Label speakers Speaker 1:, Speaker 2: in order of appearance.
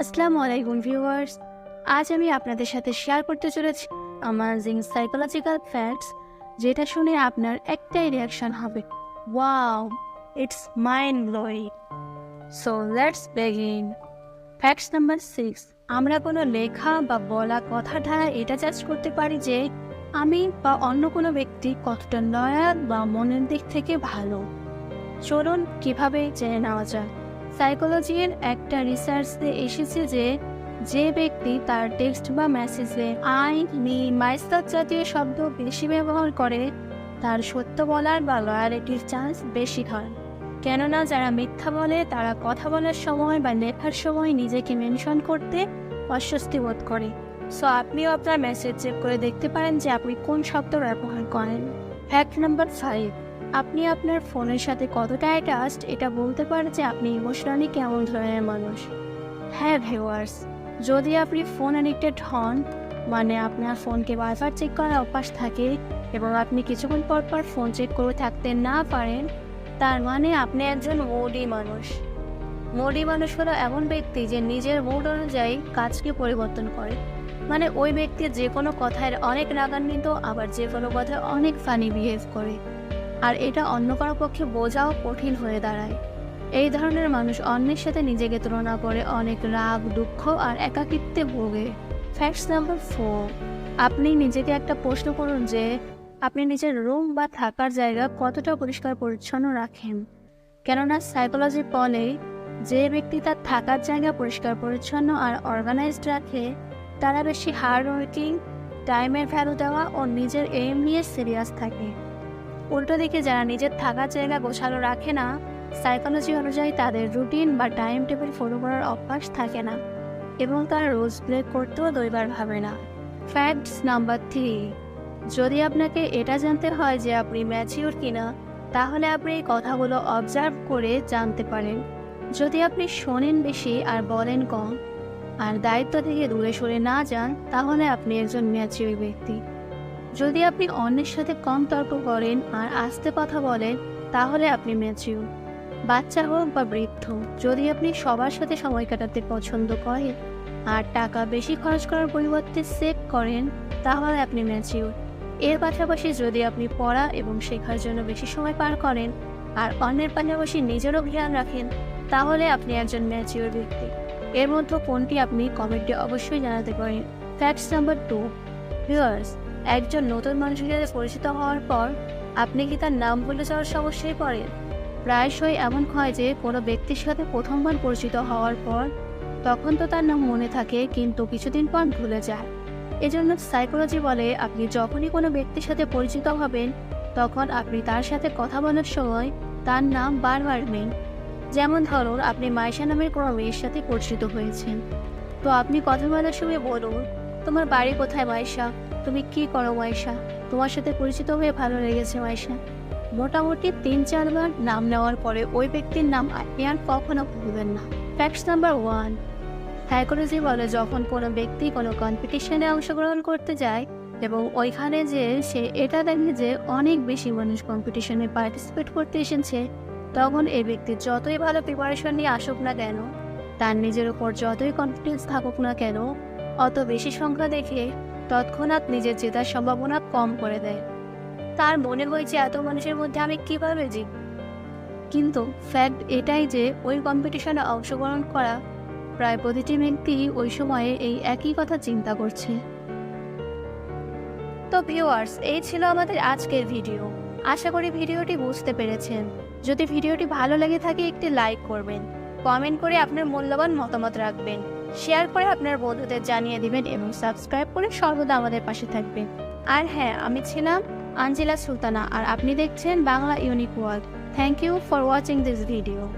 Speaker 1: আসসালামু আলাইকুম ভিউয়ার্স। আজ আমি আপনাদের সাথে শেয়ার করতে চলেছি আমাজিং সাইকোলজিক্যাল ফ্যাক্টস যেটা শুনে আপনার একটাই রিয়াকশন হবে। Wow it's mind blowing so let's begin facts number six আমরা কোনো লেখা বা বলা কথার দ্বারা এটা জাজ করতে পারি যে আমি বা অন্য কোনো ব্যক্তি কতটা লয়াল বা মনের দিক থেকে ভালো। চলুন কীভাবে জেনে নেওয়া যায় সাইকোলজির একটা রিসার্চে এসেছে যে যে ব্যক্তি তার টেক্সট বা মেসেজে আই, মি, মাইস্তার জাতীয় শব্দ বেশি ব্যবহার করে, তার সত্য বলার বা লয়ালিটির চান্স বেশি হয় কেননা যারা মিথ্যা বলে, তারা কথা বলার সময় বা লেখার সময় নিজেকে মেনশন করতে অস্বস্তি বোধ করে। সো আপনিও আপনার মেসেজ চেক করে দেখতে পারেন যে, আপনি কোন শব্দ ব্যবহার করেন। ফ্যাক্ট নাম্বার ফাইভ আপনি আপনার ফোনের সাথে কতটা অ্যাটাচড এটা বলতে পারে যে আপনি ইমোশনালি কেমন ধরনের মানুষ। হ্যাঁ ভিউয়ার্স যদি আপনি ফোন অ্যাডিক্টেড হন মানে আপনার ফোনকে বারবার চেক করার অভ্যাস থাকে এবং আপনি কিছুক্ষণ পর পর ফোন চেক করে থাকতে না পারেন, তার মানে আপনি একজন মোডি মানুষ। মোডি মানুষ হলো এমন ব্যক্তি যে নিজের মুড অনুযায়ী কাজকে পরিবর্তন করে। মানে ওই ব্যক্তি যে কোনো কথায় অনেক রাগান্বিত, আবার যে কোনো কথায় অনেক ফানি বিহেভ করে। আর এটা অন্য কারও পক্ষে বোঝাও কঠিন হয়ে দাঁড়ায়। এই ধরনের মানুষ অন্যের সাথে নিজেকে তুলনা করে অনেক রাগ, দুঃখ আর একাকিত্বে ভোগে। ফ্যাক্টস নাম্বার ফোর আপনি নিজেকে একটা প্রশ্ন করুন যে, আপনি নিজের রুম বা থাকার জায়গা কতটা পরিষ্কার পরিচ্ছন্ন রাখেন? কেননা সাইকোলজি বলে, যে ব্যক্তি তার থাকার জায়গা পরিষ্কার পরিচ্ছন্ন আর অর্গানাইজড রাখে, তারা বেশি হার্ড ওয়ার্কিং টাইমের ভ্যালু দেওয়া ও নিজের এম নিয়ে সিরিয়াস থাকে। উল্টো দিকে যারা নিজের থাকার জায়গা গোছালো রাখে না সাইকোলজি অনুযায়ী তাদের রুটিন বা টাইম টেবিল ফলো করার অভ্যাস থাকে না এবং তারা রোজ ব্রেক করতেও দইবার ভাবে না। ফ্যাক্টস নাম্বার থ্রি যদি আপনাকে এটা জানতে হয় যে আপনি ম্যাচিওর কিনা, তাহলে আপনি এই কথাগুলো অবজার্ভ করে জানতে পারেন। যদি আপনি শোনেন বেশি আর বলেন কম, আর দায়িত্ব থেকে দূরে সরে না যান, তাহলে আপনি একজন ম্যাচিওর ব্যক্তি। যদি আপনি অন্যের সাথে কম তর্ক করেন আর আস্তে কথা বলেন, তাহলে আপনি ম্যাচিউর বাচ্চা হোক বা বৃদ্ধ, যদি আপনি সবার সাথে সময় কাটাতে পছন্দ করেন আর টাকা বেশি খরচ করার পরিবর্তে সেভ করেন, তাহলে আপনি ম্যাচিউর এর পাশাপাশি যদি আপনি পড়া এবং শেখার জন্য বেশি সময় পার করেন আর অন্যের পাশাপাশি নিজেরও খেয়াল রাখেন, তাহলে আপনি একজন ম্যাচিওর ব্যক্তি। এর মধ্যে কোনটি আপনি কমেন্টে অবশ্যই জানাতে পারেন। ফ্যাক্টস নাম্বার টু ভিউয়ার্স একজন নতুন মানুষের সাথে পরিচিত হওয়ার পর আপনি কি তার নাম ভুলে যাওয়ার সমস্যায় পড়েন? প্রায়শই এমন হয় যে কোনো ব্যক্তির সাথে প্রথমবার পরিচিত হওয়ার পর তখন তো তার নাম মনে থাকে কিন্তু কিছুদিন পর ভুলে যায়। এজন্য সাইকোলজি বলে আপনি যখনই কোনো ব্যক্তির সাথে পরিচিত হবেন, তখন আপনি তার সাথে কথা বলার সময় তার নাম বারবার নেন। যেমন ধরুন, আপনি মাইশা নামের কোনো মেয়ের সাথে পরিচিত হয়েছেন। তো আপনি কথা বলার সময় বলুন, তোমার বাড়ি কোথায় মাইশা তুমি কি করো মাইশা তোমার সাথে পরিচিত হয়ে ভালো লেগেছে মাইশা মোটামুটি তিন চারবার নাম নেওয়ার পরে ওই ব্যক্তির নাম আর কখনো ভুলবেন না। ফ্যাক্টস নাম্বার ওয়ান সাইকোলজি বলে যখন কোনো ব্যক্তি কোনো কম্পিটিশনে অংশগ্রহণ করতে যায় এবং ওইখানে যে সে এটা দেখে যে অনেক বেশি মানুষ কম্পিটিশনে পার্টিসিপেট করতে এসেছে, তখন এই ব্যক্তি যতই ভালো প্রিপারেশন নিয়ে আসুক না কেন, তার নিজের উপর যতই কনফিডেন্স থাকুক না কেন, অত বেশি সংখ্যা দেখে তৎক্ষণাৎ নিজের জেতার সম্ভাবনা কম করে দেয়। তার মনে হয়েছে এত মানুষের মধ্যে আমি কীভাবে জিত কিন্তু ফ্যাক্ট এটাই যে ওই কম্পিটিশনে অংশগ্রহণ করা প্রায় প্রতিটি ব্যক্তি ওই সময়ে এই একই কথা চিন্তা করছে। তো ভিউয়ার্স এই ছিল আমাদের আজকের ভিডিও আশা করি ভিডিওটি বুঝতে পেরেছেন। যদি ভিডিওটি ভালো লেগে থাকে একটি লাইক করবেন। কমেন্ট করে আপনার মূল্যবান মতামত রাখবেন। শেয়ার করে আপনার বন্ধুদের জানিয়ে দিবেন এবং সাবস্ক্রাইব করে সর্বদা আমাদের পাশে থাকবেন আর হ্যাঁ আমি ছিলাম আঞ্জেলা সুলতানা আর আপনি দেখছেন Bangla Unique World. Thank you for watching this video